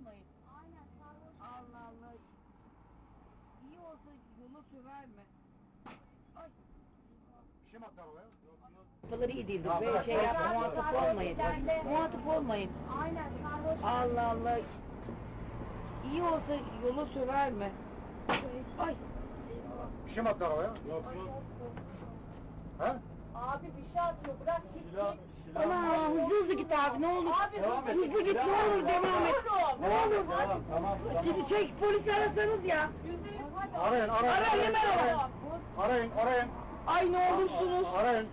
almayın. Aynen sarhoş. Allah Allah. İyi olsa yolu söver mi? Ay. Kafaları iyi değildir. Böyle şey yap, muhatap olmayın. Muhatap olmayın. Aynen. Allah Allah. İyi olsa yolu söver mi? Ay. Bir şey mi attı arabaya? Yok yok. He? Abi bir şey atıyor. Bırak gitsin. Silah, silah. Ana hızlı git abi ne olur. Abi Devam et. hızlı git ne olur devam et. Ne olur. tamam, tamam, tamam. Çek polisi arasanız ya. Arayın, arayın. Ara, hemen ara. Arayın, arayın. Ay ne olursunuz. Arayın.